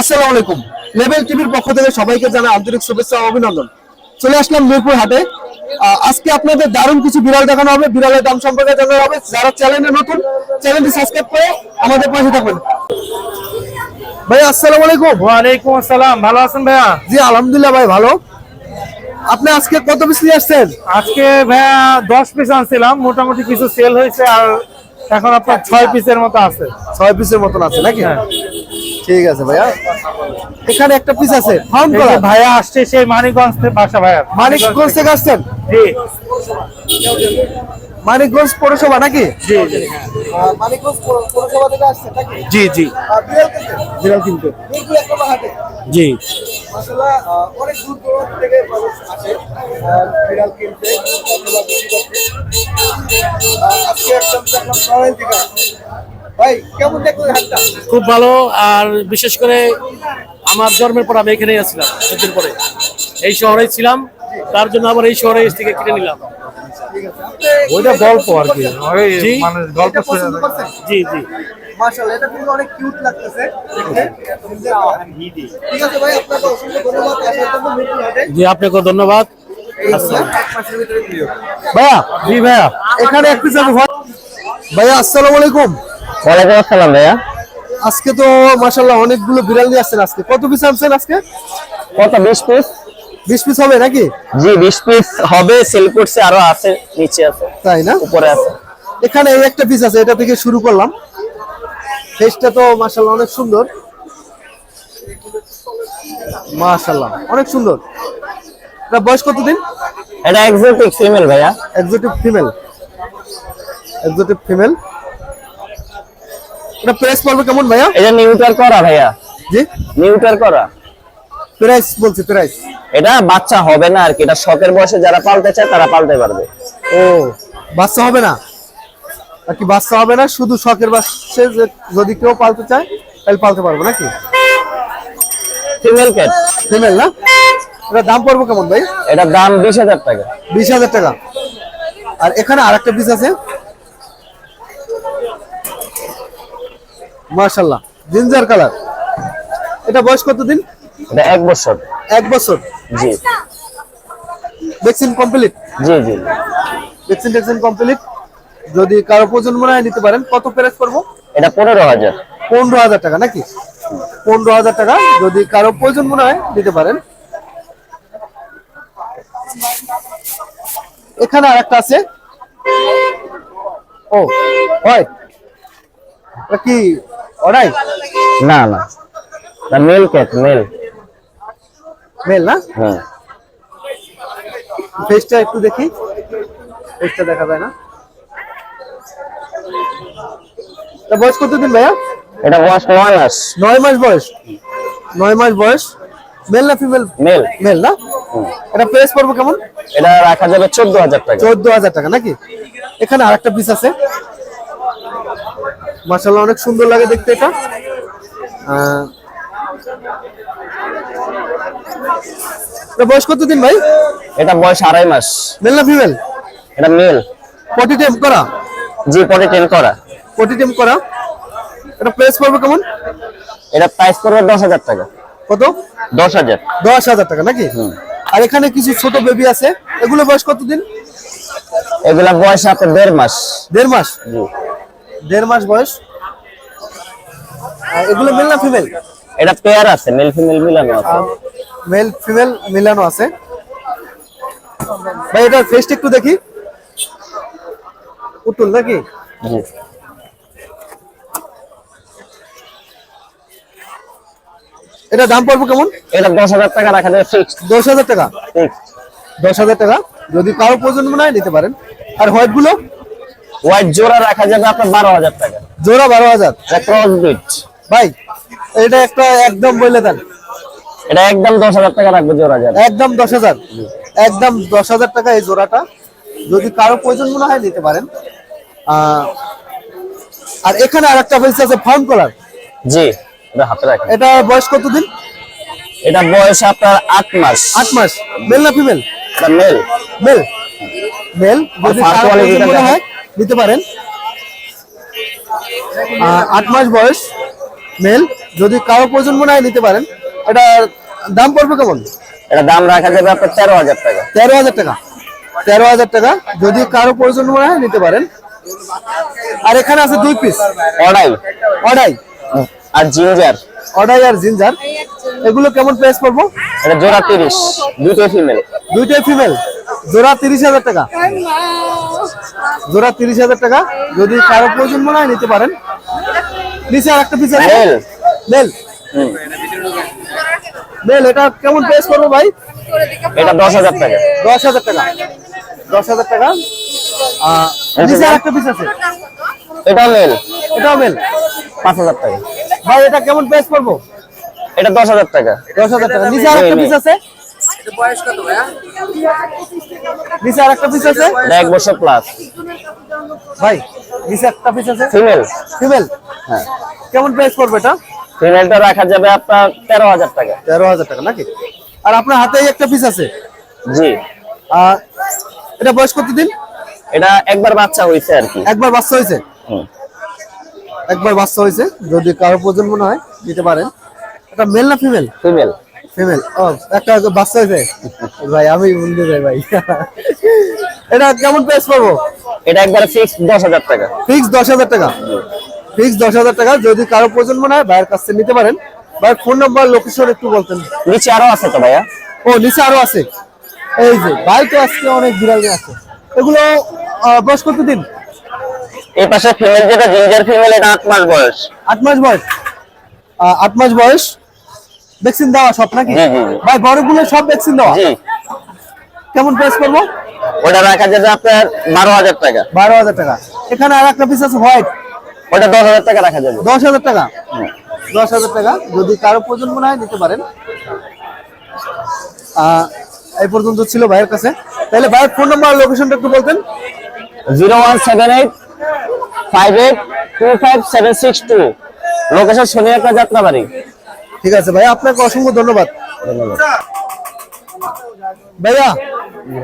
আসসালামু আলাইকুম। লেভেল টিভির পক্ষ থেকে সবাইকে জানাই আন্তরিক শুভেচ্ছা ও অভিনন্দন। চলে আসলাম মিরপুর হাটে। আজকে আপনাদের দারুণ কিছু বিড়াল দেখানো হবে। বিড়ালের দাম সম্পর্কে জানানো হবে। যারা চ্যানেলে নতুন চ্যানেলটি সাবস্ক্রাইব করে আমাদের পাশে ভাই আসসালামু আলাইকুম। ওয়ালাইকুম আসসালাম। ভালো আছেন ভাইয়া? জি আলহামদুলিল্লাহ ভাই ভালো। আপনি আজকে কত পিস নিয়ে আসছেন? আজকে ভাইয়া দশ পিস আনছিলাম। মোটামুটি কিছু সেল হয়েছে আর এখন আপনার ছয় পিসের মতো আছে। ছয় পিসের মতন আছে নাকি? হ্যাঁ। ঠিক আছে ভাইয়া। এখানে একটা পিস আছে এই করা। ভাইয়া আসছে সেই মানিকগঞ্জ থেকে বাসা ভাইয়া। মানিকগঞ্জ থেকে আসছেন? জি। মানিকগঞ্জ পৌরসভা নাকি? জি জি। মানিকগঞ্জ পৌরসভা থেকে আসছেন নাকি? জি জি। বিড়াল কিনতে? জি। আসলে অনেক দূর দূরান্ত থেকে মানুষ আসে বিড়াল কিনতে আজকে একদম দেখলাম খুব ভালো আর বিশেষ করে আমার জন্মের পর আমি এখানেই আছিলাম এদিন পরে। এই শহরেই ছিলাম তার জন্য আবার এই শহরে এসে থেকে কিনে নিলাম। ওইটা গল্প আর কি জি। মানে গল্প জি জি। মাশাআল্লাহ এটা কিন্তু অনেক কিউট লাগতেছে ঠিক আছে ভাই আপনাকে অসংখ্য ধন্যবাদ আসার জন্য মিরপুর হাটে। জি আপনাকে ধন্যবাদ। ভাইয়া জি ভাইয়া এখানে এক পিস ভাইয়া আসসালামু আলাইকুম। ওয়ালাইকুম আসসালাম ভাইয়া। আজকে তো মাশাআল্লাহ অনেকগুলো বিড়াল নিয়ে আসছেন আজকে। কত পিস আনছেন আজকে? কত বিশ পিস বিশ পিস হবে নাকি? জি বিশ পিস হবে সেল করছে আরও আছে নিচে আছে তাই না? উপরে আছে। এখানে এই একটা পিস আছে এটা থেকে শুরু করলাম। ফেসটা তো মাশাআল্লাহ অনেক সুন্দর। মাশাআল্লাহ অনেক সুন্দর। এটা বয়স কতদিন? এটা এক্সোটিক ফিমেল ভাইয়া। এক্সোটিক ফিমেল এক্সোটিক ফিমেল এটা প্রাইস পড়বে কেমন ভাইয়া? এটা নিউটার করা ভাইয়া। জি? নিউটার করা। প্রাইস বলছি প্রাইস এটা বাচ্চা হবে না আর কি এটা শখের বয়সে যারা পালতে চায় তারা পালতে পারবে। ও বাচ্চা হবে না? আর কি বাচ্চা হবে না শুধু শখের বাচ্চা যে- যদি কেউ পালতে চায় তাহলে পালতে পারব নাকি? ফিমেল ক্যাট ফিমেল না? এটা দাম পড়বে কেমন ভাই? এটা দাম বিশ হাজার টাকা। বিশ হাজার টাকা। আর এখানে আরেকটা পিস আছে। মার্শাল্লাহ জিঞ্জার কালার। এটা বয়স কতদিন? এটা এক বছর। এক বছর। জি। Vaccine complete? জি জি। ভ্যাকসিন ট্যাকসিন কমপ্লিট। যদি কারও প্রয়োজন মনে হয় নিতে পারেন। কত প্রাইস করব? এটা পনেরো হাজার। পনেরো হাজার টাকা নাকি? পনেরো হাজার টাকা। যদি কারও প্রয়োজন মনে হয় নিতে পারেন। এখানে আরেকটা আছে। ও হয়। কি অরাই না না। মেল ক্যাট মেল মেল না? হ্যাঁ। ফেসটা একটু দেখি। ফেসটা দেখা যায় না। এটা বয়স কতদিন ভাইয়া? এটা বয়স নয় মাস। নয় মাস বয়স। নয় মাস বয়স। মেল না ফিমেল মেল মেল না? এটা প্রেস পড়ব কেমন? এটা রাখা যাবে চোদ্দ হাজার টাকা। চোদ্দ হাজার টাকা নাকি? এখানে আরেকটা পিস আছে। মার্শাল্লাহ অনেক সুন্দর লাগে দেখতে এটা। বয়স কতদিন ভাই? এটা বয়স আড়াই মাস। মেল না ফিমেল এটা মেল পটি টেম করা? জি পরে টেন করা। পটি টেম করা। এটা প্রেস পড়বে কেমন? এটা প্রাইস পড়বে দশ হাজার টাকা। কত? দশ হাজার। দশ হাজার টাকা নাকি? আর এখানে কিছু ছোট বেবি আছে। এগুলো বয়স কতদিন? এগুলা বয়স আছে দেড় মাস। দেড় মাস? জি। দেড় মাস বয়স। আর এগুলো মেল না ফিমেল এটা পেয়ার আছে মেল ফিমেল মিলানো আছে। মেল ফিমেল মিলানো আছে। ভাই এটার ফেসটা একটু দেখি। পুতুল নাকি? এটা দাম পড়বে কেমন? এটা দশ হাজার টাকা রাখা যাবে ফিক্সড দশ হাজার টাকা? দশ হাজার টাকা। যদি কারও প্রয়োজন মনে হয় নিতে পারেন। আর হোয়াইটগুলো? হোয়াইট জোড়া রাখা যাবে আপনার বারো হাজার টাকা। জোড়া বারো হাজার? ক্রস বিট ভাই এটা একটা একদম বলে দেন। এটা একদম দশ হাজার টাকা রাখবে জোড়া যাবে। একদম দশ হাজার। একদম দশ হাজার টাকা এই জোড়াটা। যদি কারও প্রয়োজন মনে হয় নিতে পারেন। আর এখানে আর একটা পেয়েছে আছে ফাউন্ড কলার জি এটা হাতে রাখেন। এটা বয়স কতদিন? এটা বয়স আপনার আট মাস। আট মাস। মেল না ফিমেল মেল মেল মেল যদি কারও প্রয়োজন মনে হয় নিতে পারেন। আট মাস বয়স মেল যদি কারও প্রয়োজন মনে হয় নিতে পারেন। এটা দাম পড়বে কেমন? এটা দাম রাখা যাবে আপনার তেরো হাজার টাকা। তেরো হাজার টাকা। তেরো হাজার টাকা যদি কারও প্রয়োজন মনে হয় নিতে পারেন। আর এখানে আছে দুই পিস অডাই। অডাই। আর জিঞ্জার। অডাই আর জিঞ্জার। এগুলো কেমন প্রাইস পড়ব? এটা জোড়া তিরিশ। দুটো ফিমেল দুইটাই ফিমেল জোড়া তিরিশ হাজার টাকা। জোড়া তিরিশ হাজার টাকা। যদি কারও প্রয়োজন মনে হয় নিতে পারেন। নিচে আর একটা পিস আছে হুম। মেল এটা কেমন প্রাইস করব ভাই? এটা দশ হাজার টাকা। দশ হাজার টাকা। দশ হাজার টাকা। নিচে আর একটা পিস আছে। এটা মেল এটাও মেল পাঁচ হাজার টাকা। ভাই এটা কেমন প্রাইস করব এটা দশ হাজার টাকা। দশ হাজার টাকা। নিচে আর একটা পিস আছে। নিচে আর একটা পিস আছে এক বছর প্লাস ভাই নিচে একটা পিস আছে? ফিমেল ফিমেল হ্যাঁ। কেমন প্রাইস পড়বে এটা? ফিমেলটা রাখা যাবে আপনার তেরো হাজার টাকা। তেরো হাজার টাকা নাকি? আর আপনার হাতেই একটা পিস আছে? জি। আর এটা বয়স কত দিন এটা একবার বাচ্চা হয়েছে আর কি। একবার বাচ্চা হয়েছে হুম। একবার বাচ্চা হয়েছে যদি কারও প্রয়োজন মনে হয় দিতে পারেন। এটা মেল না ফিমেল ফিমেল ফিমেল ও একটা বাচ্চা হয়েছে। ভাই আমি বলতে যাই ভাই। এটা কেমন প্রাইস পাবো? এটা একবার ফিক্স দশ হাজার টাকা। ফিক্স দশ হাজার টাকা। ফিক্স দশ হাজার টাকা যদি কারও প্রয়োজন মনে হয় ভাইয়ের কাছ থেকে নিতে পারেন। ভাইয়ের ফোন নাম্বার লোকেশন একটু বলতেন। নিচে আরও আছে তো ভাইয়া? ও নিচে আরও আছে। এই যে ভাই তো আজকে অনেক বিড়াল আছে এগুলো বয়স কত দিন? এই পাশে ফিমেল যেটা জিঞ্জার ফিমেল এটা আট মাস বয়স। আট মাস বয়স। আট মাস বয়স। ভ্যাকসিন দেওয়া সব নাকি? জি, জি। ভাই বড়গুলো সব ভ্যাকসিন দেওয়া? কেমন প্রাইস করব? ওটা রাখা যাবে আপনার বারো হাজার টাকা। বারো হাজার টাকা। এখানে আর একটা পিস আছে হোয়াইট ওটা দশ হাজার টাকা রাখা যাবে। দশ হাজার টাকা? দশ হাজার টাকা। যদি কারও প্রয়োজন মনে হয় নিতে পারেন। এই পর্যন্ত ছিল ভাইয়ের কাছে। তাহলে ভাইয়ের ফোন নাম্বার লোকেশনটা একটু বলতেন। Zero one seven eight five eight two five seven six two. Location শনিয়াকা যাত্রা বাড়ি ঠিক আছে ভাই আপনাকে অসংখ্য ধন্যবাদ। ভাইয়া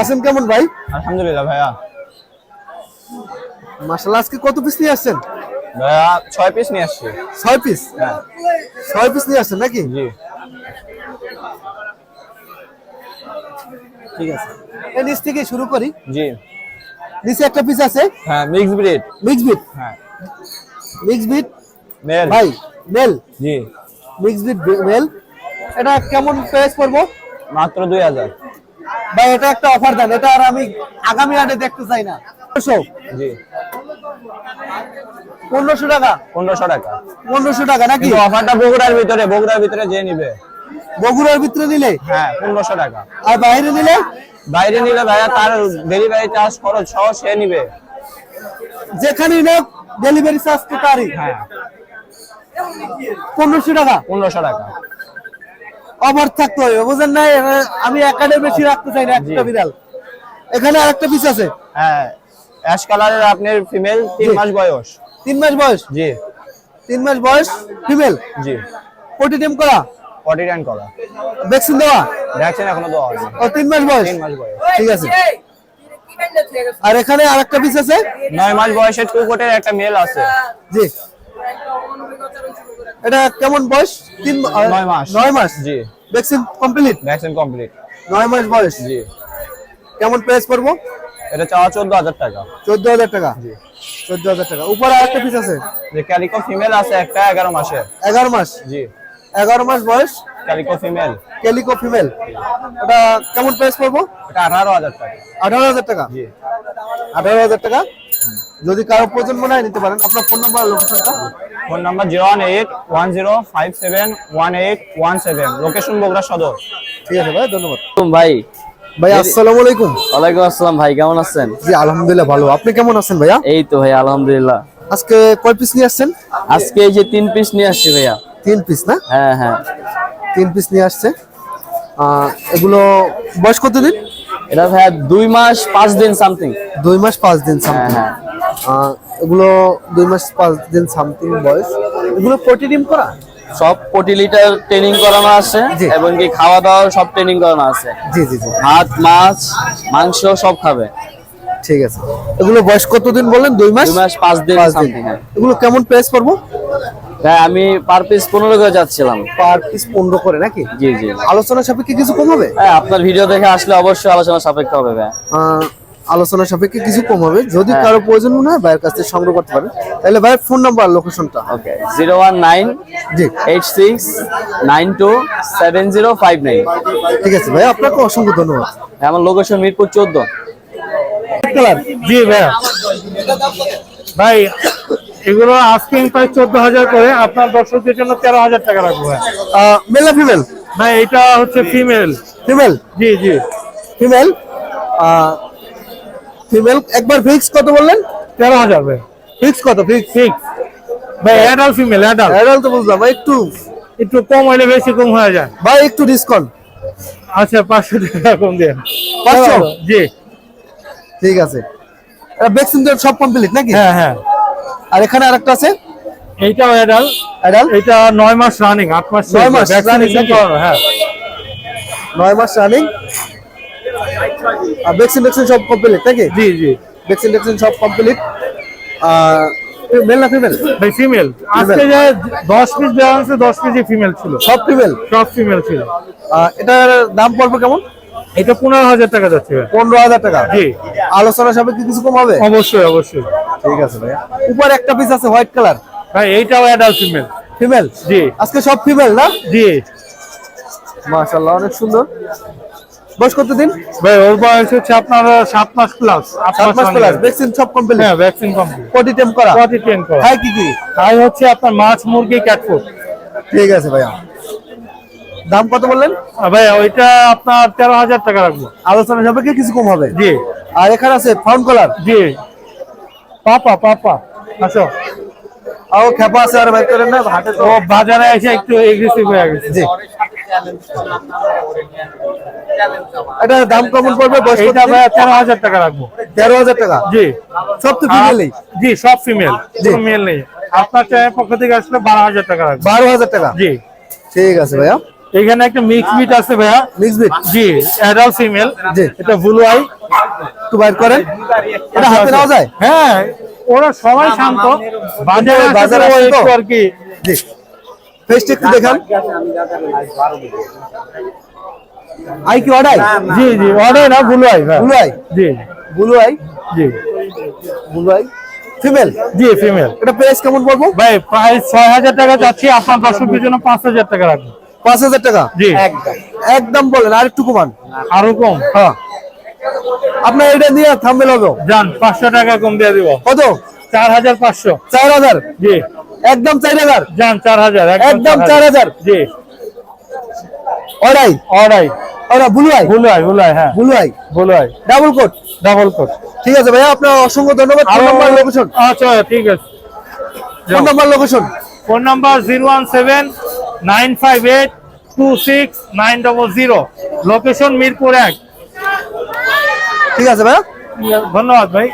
আছেন কেমন ভাই? আলহামদুলিল্লাহ ভাইয়া। মাসাল্লাহ আজকে কত পিস নিয়ে আসছেন? ভাইয়া ছয় পিস নিয়ে আসছি। ছয় পিস ছয় পিস নিয়ে আসছেন নাকি? জি। ঠিক আছে। এই নিচ থেকে শুরু করি। জি। নিচে একটা পিস আছে। হ্যাঁ মিক্স ব্রিড মিক্স বিট হ্যাঁ। মিক্স বিট মেল ভাই মেল জি। মিক্স বিট মেল এটা কেমন প্রাইস পড়ব? মাত্র দুই হাজার। ভাই এটা একটা অফার দেন। এটা আর আমি আগামী হাটে দেখতে চাই না। পনেরোশো? জি। পনেরোশো টাকা? পনেরোশো টাকা। পনেরোশো টাকা নাকি? অফারটা বগুড়ার ভিতরে বগুড়ার ভিতরে যে নিবে। বগুড়ার ভিতরে নিলে হ্যাঁ পনেরোশো টাকা। আর বাইরে নিলে বাইরে নিলে ভাইয়া তার ডেলিভারি চার্জ খরচ সহ সে নিবে। যেখানেই নেক ডেলিভারি চার্জ তো তারই। হ্যাঁ। পনেরোশো টাকা। পনেরোশো টাকা। অফার থাকতে হবে বুঝেন না? আমি একাডেমি বেশি রাখতে চাই না একটা বিড়াল। এখানে আরেকটা পিস আছে। হ্যাঁ অ্যাশ কালারের আপনার ফিমেল তিন মাস বয়স। তিন মাস বয়স? জি। তিন মাস বয়স ফিমেল জি। পটি টিম করা? ফর্টি রান করা। ভ্যাকসিন দেওয়া? ভ্যাকসিন এখনও দেওয়া হয়নি। ও তিন মাস বয়স? তিন মাস বয়স। ঠিক আছে। আর এখানে আরেকটা পিস আছে? নয় মাস বয়সের টু কোটের একটা মেল আছে। জি। এটা কেমন বয়স? তিন নয় মাস। নয় মাস? জি। ভ্যাকসিন কমপ্লিট ভ্যাকসিন কমপ্লিট নয় মাস বয়স? জি। কেমন প্রাইস পড়ব? এটা চাওয়া চোদ্দ হাজার টাকা। চোদ্দ হাজার টাকা? চোদ্দ হাজার টাকা। উপরে আরেকটা পিস আছে? যে ক্যালিকো ফিমেল আছে একটা এগারো মাসের। এগারো মাস? জি। এগারো মাস বয়স? ক্যালিকো ফিমেল কেলিকো ফিমেল এটা কেমন প্রাইস পড়ব? এটা আঠারো হাজার টাকা। আঠারো হাজার টাকা? জি। আঠারো হাজার টাকা? যদি কারও প্রয়োজন মনে হয় নিতে পারেন। আপনার ফোন নাম্বার লোকেশনটা phone number zero one eight one zero five seven one eight one seven location Bogura Sadar. ঠিক আছে ভাই ধন্যবাদ। ভাই। ভাই আসসালামু আলাইকুম। ওয়ালাইকুম আসসালাম ভাই কেমন আছেন? জি আলহামদুলিল্লাহ ভালো। আপনি কেমন আছেন ভাইয়া? এই তো ভাই আলহামদুলিল্লাহ। আজকে কয় পিস নিয়ে আসছেন? আজকে এই যে তিন পিস নিয়ে আসছি ভাইয়া। তিন পিস না? হ্যাঁ হ্যাঁ। তিন পিস নিয়ে আসছে। আহ, এগুলো বয়স কত দিন এটা ভাইয়া দুই মাস পাঁচ দিন সামথিং দুই মাস পাঁচ দিন হ্যাঁ সামথিং হ্যাঁ। এগুলো দুই মাস পাঁচ দিন সামথিং বয়স। এগুলো প্রতিদিন করা? সব কোটি লিটার ট্রেনিং করানো আছে এবং কি খাওয়া দাওয়া সব ট্রেনিং করানো আছে। জি জি জি। ভাত মাছ মাংস সব খাবে। ঠিক আছে। এগুলো বয়স কতদিন বললেন? দুই মাস? দুই মাস পাঁচ দিন হ্যাঁ। এগুলো কেমন প্রাইস পড়ব? ভাই আমি পার পিস পনেরো করে যাচ্ছিলাম। পার পিস পনেরো করে নাকি? জি জি। আলোচনা সাপেক্ষে কিছু কম হবে? হ্যাঁ আপনার ভিডিও দেখে আসলে অবশ্যই আলোচনা সাপেক্ষ হবে ভাই। আলোচনা সাপেক্ষে কিছু কম হবে। যদি হ্যাঁ। কারও প্রয়োজন মনে হয় ভাইয়ের কাছ থেকে সংগ্রহ করতে পারেন। তাহলে ভাইয়ের ফোন নাম্বার লোকেশনটা। ওকে জিরো ওয়ান নাইন জি। Eight six nine two seven zero five nine. ঠিক আছে ভাই আপনাকে অসংখ্য ধন্যবাদ। আমার লোকেশন মিরপুর চোদ্দ। কালার? জি ভাইয়া। ভাই এগুলো আস্কিং প্রায় চোদ্দ হাজার করে আপনার দর্শকদের জন্য তেরো হাজার টাকা রাখব মেল না ফিমেল ভাই এটা হচ্ছে ফিমেল ফিমেল জি জি। ফিমেল ফিমেল একবার ফিক্স কত বললেন? তেরো হাজার ভাই। ফিক্স কত? ফিক্স ফিক্স ভাই অ্যাডাল্ট ফিমেল অ্যাডাল্ট অ্যাডাল্ট তো বুঝলাম ভাই একটু একটু কম হলে বেশি কম হয়ে যায়। ভাই একটু ডিসকাউন্ট আচ্ছা পাঁচশো টাকা কম দিয়ে। পাঁচশো? জি। ঠিক আছে। ভ্যাকসিন সব কমপ্লিট নাকি? হ্যাঁ হ্যাঁ। আর এখানে আরেকটা আছে? এইটাও অ্যাডাল্ট অ্যাডাল্ট এটা নয় মাস রানিং আট মাস নয় মাস? করানো হ্যাঁ। নয় মাস রানিং আর ভ্যাকসিন ভ্যাকসিন সব কমপ্লিট নাকি? জি জি। ভ্যাকসিন ভ্যাকসিন সব কমপ্লিট মেল না ফিমেল ভাই ফিমেল আজকে যে দশ পিস দেওয়া হয়েছে দশ পিসই ফিমেল ছিল। সব ফিমেল সব ফিমেল ছিল। এটার দাম পড়বে কেমন? এটা পনেরো হাজার টাকা যাচ্ছে পনেরো হাজার টাকা? জি। আলোচনা সাপেক্ষে কিছু কম হবে অবশ্যই অবশ্যই। ঠিক আছে ভাইয়া। উপর একটা পিস আছে হোয়াইট কালার ভাই এইটাও অ্যাডাল্ট ফিমেল ফিমেল জি। আজকে সব ফিমেল না? জি। মাশাআল্লাহ অনেক সুন্দর। বয়স কত দিন ভাই ওর বয়স হচ্ছে আপনার সাত মাস প্লাস সাত মাস প্লাস ভ্যাকসিন সব কমপ্লিট হ্যাঁ ভ্যাকসিন কমপ্লিট পটি টেম করা? প্রতি টেন করা। খায় কি কি? আর হচ্ছে আপনার মাছ মুরগি ক্যাট ফুড ঠিক আছে ভাইয়া। দাম কত বললেন? ভাই ওইটা আপনার তেরো হাজার টাকা রাখব। আলোচনা সাপেক্ষে কিছু কম হবে? জি। আর এখানে আছে ফাউন্ড কলার জি। পাপা পাপা। আসো। আর খেপা আছে আর বাইক করেন না হাটে তো ও বাজারে এসে একটু এগ্রেসিভ হয়ে গেছে জি। এটা দাম কেমন পড়বে? ভাই তেরো হাজার টাকা রাখব। তেরো হাজার টাকা? জি। সব তো ফিমেলই জি সব ফিমেল। কোনো মেল নেই। আপনার চায়ের পক্ষ থেকে আসলে বারো হাজার টাকা রাখব। বারো হাজার টাকা? জি। ঠিক আছে ভাইয়া। এখানে একটা মিক্স বিট আছে ভাইয়া। মিক্স বিট জি অ্যাডাল্ট ফিমেল জি। এটা ব্লু আই একটু বাইর করেন। এটা হাতে নেওয়া যায়? হ্যাঁ ওরা সবাই শান্ত। বাজারে বাজারে আর কি। ফেসটা একটু দেখান। আই কি অর্ডার জি জি অর্ডার না ব্লু আই ব্লু আই জি। ব্লু আই জি। ব্লু আই ফিমেল জি ফিমেল এটা প্রাইস কেমন পড়ব? ভাই প্রায় ছয় হাজার টাকা যাচ্ছি আপনার দর্শকের জন্য পাঁচ হাজার টাকা রাখব। পাঁচ হাজার টাকা? জি। একদম। বলেন আর একটু কমান। আরও কম? হ্যাঁ। আপনার এটা দিয়ে থামবেল হবে যান পাঁচশো টাকা কম দিয়ে দিব। কত? চার হাজার পাঁচশো। চার হাজার? জি। একদম চার হাজার? যান চার হাজার একদম চার হাজার। জি। অর্ডাই অর্ডাই ওরা হ্যাঁ। ডাবল কোট ডাবল কোট ঠিক আছে ভাইয়া আপনার অসংখ্য ধন্যবাদ। ফোন নাম্বার লোকেশন আচ্ছা ঠিক আছে। Phone number location phone number zero one seven nine five eight two six nine double zero. Location Mirpur এক। ঠিক আছে ভাই। ধন্যবাদ ভাই।